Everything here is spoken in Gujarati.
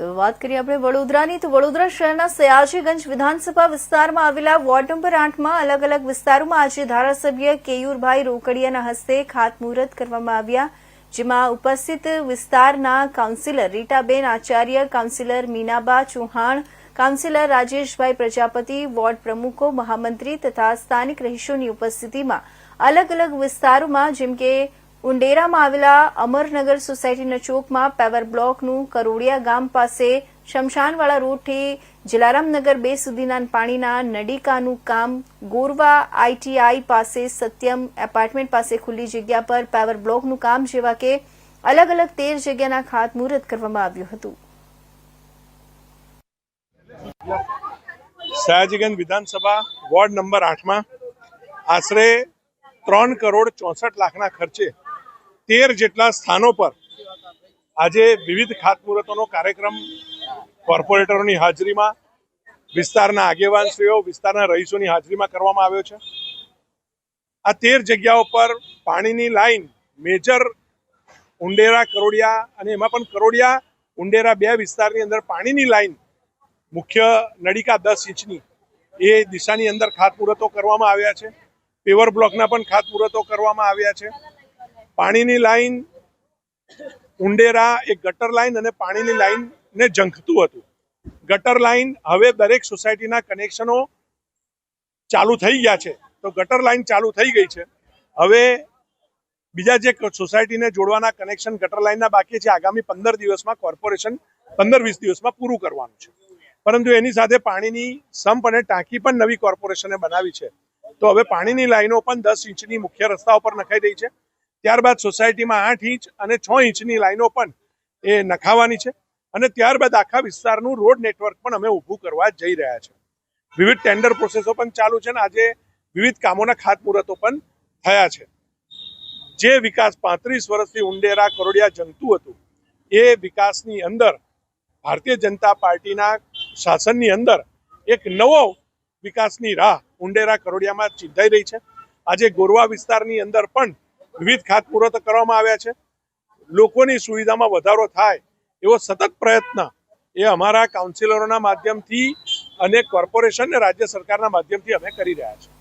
તો વાત કરીએ આપણે વડોદરાની. તો વડોદરા શહેરના સયાજીગંજ વિધાનસભા વિસ્તારમાં આવેલા વોર્ડ નંબર આઠમાં અલગ અલગ વિસ્તારોમાં આજે ધારાસભ્ય કેયુરભાઈ રોકડિયાના હસ્તે ખાતમુહૂર્ત કરવામાં આવ્યા, જેમાં ઉપસ્થિત વિસ્તારના councillor Ritaben Acharya, councillor Minaba Chauhan, councillor Rajeshbhai Prajapati, ward પ્રમુખો, મહામંત્રી તથા સ્થાનિક રહીશોની ઉપસ્થિતિમાં અલગ અલગ વિસ્તારોમાં, જેમ કે ઉંડેરામાં આવેલા અમરનગર સોસાયટીના ચોકમાં પેવર બ્લોકનું કરોડિયા ગામ પાસે શમશાનવાળા રોડથી જલારામનગર બે સુધીના પાણીના નડીકાનું કામ ગોરવા આઈટીઆઈ પાસે સત્યમ એપાર્ટમેન્ટ પાસે ખુલ્લી જગ્યા પર પેવર બ્લોકનું કામ જેવા કે અલગ અલગ તેર જગ્યાના ખાતમુહૂર્ત કરવામાં આવ્યું હતું. સયાજીગંજ વિધાનસભા વોર્ડ નંબર આઠમાં આશરે ત્રણ કરોડ ચોસઠ લાખના ખર્ચે તેર જેટલા સ્થાનો પર આજે વિવિધ ખાતમુહૂર્તોનો કાર્યક્રમ કોર્પોરેટરોની હાજરીમાં, વિસ્તારના આગેવાનશ્રીઓ, વિસ્તારના રહીશોની હાજરીમાં કરવામાં આવ્યો છે. આ તેર જગ્યાઓ પર પાણીની લાઈન મેજર ઉંડેરા, કરોડિયા અને એમાં પણ કરોડિયા, ઉંડેરા બે વિસ્તારની અંદર પાણીની લાઈન મુખ્ય નળિકા દસ ઇંચની એ દિશાની અંદર ખાતમુહૂર્તો કરવામાં આવ્યા છે. પેવર બ્લોકના પણ ખાતમુહૂર્તો કરવામાં આવ્યા છે. પાણીની લાઈન, ઉંડેરા એ ગટર લાઈન અને પાણીની લાઈનને ઝંખતું હતું. ગટર લાઈન હવે દરેક સોસાયટીના કનેક્શનો ચાલુ થઈ ગયા છે. તો ગટર લાઈન ચાલુ થઈ ગઈ છે. હવે બીજા જે સોસાયટીને જોડવાના કનેક્શન ગટર લાઈનના બાકી છે, આગામી પંદર દિવસમાં કોર્પોરેશન પંદર વીસ દિવસમાં પૂરું કરવાનું છે. પરંતુ એની સાથે પાણીની સંપ અને ટાંકી પણ નવી કોર્પોરેશને બનાવી છે. તો હવે પાણીની લાઈનો પણ દસ ઇંચની મુખ્ય રસ્તાઓ પર નખાઈ રહી છે. ત્યારબાદ સોસાયટીમાં આઠ ઇંચ અને છ ઇંચની લાઈનો પણ એ નખાવાની છે અને ત્યારબાદ આખા વિસ્તારનું રોડ નેટવર્ક પણ અમે ઊભું કરવા જઈ રહ્યા છે. વિવિધ ટેન્ડર પ્રોસેસો પણ ચાલુ છે અને આજે વિવિધ કામોના ખાતમુહૂર્તો પણ થયા છે. જે વિકાસ પાંત્રીસ વર્ષથી ઉંડેરા કરોડિયા જંગતું હતું, એ વિકાસની અંદર ભારતીય જનતા પાર્ટીના શાસનની અંદર એક નવો વિકાસની રાહ ઉંડેરા કરોડિયામાં ચિંધાઈ રહી છે. આજે ગોરવા વિસ્તારની અંદર પણ વિવિધ ખાતમુહૂર્તો કરવામાં આવ્યા છે. લોકોની સુવિધામાં વધારો થાય એવો સતત પ્રયત્ન એ અમારા કાઉન્સિલરોના માધ્યમથી અને કોર્પોરેશન અને રાજ્ય સરકારના માધ્યમથી અમે કરી રહ્યા છીએ.